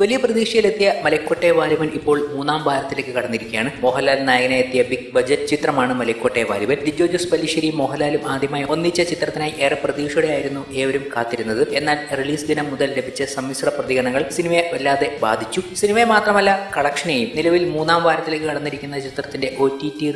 വലിയ പ്രതീക്ഷയിലെത്തിയ മലക്കോട്ടെ വാലിബൻ ഇപ്പോൾ മൂന്നാം വാരത്തിലേക്ക് കടന്നിരിക്കുകയാണ്. മോഹൻലാൽ നായകനെ എത്തിയ ബിഗ് ബജറ്റ് ചിത്രമാണ് മലക്കോട്ടെ വാലിബൻ. ലിജോ ജോസ് പല്ലിശ്ശേരി മോഹൻലാലും ആദ്യമായി ഒന്നിച്ച ചിത്രത്തിനായി ഏറെ പ്രതീക്ഷയോടെയായിരുന്നു ഏവരും കാത്തിരുന്നത്. എന്നാൽ റിലീസ് ദിനം മുതൽ ലഭിച്ച സമ്മിശ്ര പ്രതികരണങ്ങൾ സിനിമയെ വല്ലാതെ ബാധിച്ചു. സിനിമയെ മാത്രമല്ല കളക്ഷനെയും നിലവിൽ മൂന്നാം വാരത്തിലേക്ക് കടന്നിരിക്കുന്ന ചിത്രത്തിന്റെ ഒ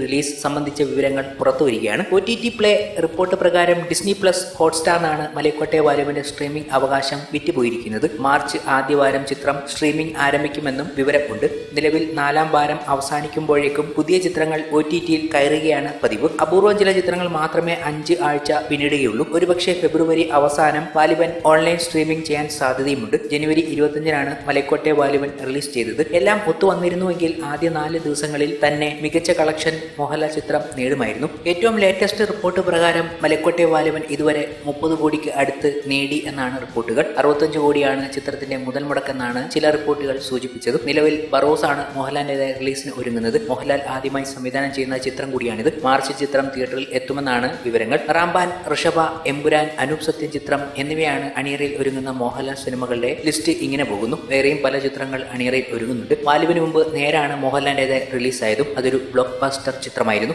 റിലീസ് സംബന്ധിച്ച വിവരങ്ങൾ പുറത്തുവരികയാണ് ഒ ടി പ്ലേ റിപ്പോർട്ട് പ്രകാരം ഡിസ്നി പ്ലസ് ഹോട്ട്സ്റ്റാറിനാണ് മലക്കോട്ടെ വാലിബന്റെ സ്ട്രീമിംഗ് അവകാശം വിറ്റുപോയിരിക്കുന്നത്. മാർച്ച് ആദ്യവാരം ചിത്രം സ്ട്രീമിംഗ് ആരംഭിക്കുമെന്നും വിവരമുണ്ട്. നിലവിൽ നാലാം വാരം അവസാനിക്കുമ്പോഴേക്കും പുതിയ ചിത്രങ്ങൾ ഒ ടി ടിയിൽ കയറുകയാണ് പതിവ്. അപൂർവം ചില ചിത്രങ്ങൾ മാത്രമേ അഞ്ച് ആഴ്ച പിന്നിടുകയുള്ളൂ. ഒരുപക്ഷെ ഫെബ്രുവരി അവസാനം വാലിബൻ ഓൺലൈൻ സ്ട്രീമിംഗ് ചെയ്യാൻ സാധ്യതയുമുണ്ട്. ജനുവരി ഇരുപത്തിയഞ്ചിനാണ് മലക്കോട്ടെ വാലിബൻ റിലീസ് ചെയ്തത്. എല്ലാം ഒത്തുവന്നിരുന്നുവെങ്കിൽ ആദ്യ നാല് ദിവസങ്ങളിൽ തന്നെ മികച്ച കളക്ഷൻ മോഹൻലാൽ ചിത്രം നേടുമായിരുന്നു. ഏറ്റവും ലേറ്റസ്റ്റ് റിപ്പോർട്ട് പ്രകാരം മലക്കോട്ടെ വാലിബൻ ഇതുവരെ മുപ്പത് കോടിക്ക് അടുത്ത് നേടി എന്നാണ് റിപ്പോർട്ടുകൾ. അറുപത്തഞ്ച് കോടിയാണ് ചിത്രത്തിന്റെ മുതൽ മുടക്കെന്നാണ് ചില റിപ്പോർട്ടുകൾ സൂചിപ്പിച്ചതും. നിലവിൽ ബറോസ് ആണ് മോഹൻലാലിന്റെ റിലീസിന് ഒരുങ്ങുന്നത്. മോഹൻലാൽ ആദ്യമായി സംവിധാനം ചെയ്യുന്ന ചിത്രം കൂടിയാണിത്. മാർച്ച് ചിത്രം തിയേറ്ററിൽ എത്തുമെന്നാണ് വിവരങ്ങൾ. റാംബാൻ ഋഷഭ എമ്പുരാൻ അനൂപ് സത്യൻ ചിത്രം എന്നിവയാണ് അണിയറയിൽ ഒരുങ്ങുന്ന മോഹൻലാൽ സിനിമകളുടെ ലിസ്റ്റ് ഇങ്ങനെ പോകുന്നു. വേറെയും പല ചിത്രങ്ങൾ അണിയറയിൽ ഒരുങ്ങുന്നുണ്ട്. വാലുവിന് മുമ്പ് നേരാണ് മോഹൻലാലിന്റേത് റിലീസായതും. അതൊരു ബ്ലോക്ക് ബസ്റ്റർ ചിത്രമായിരുന്നു.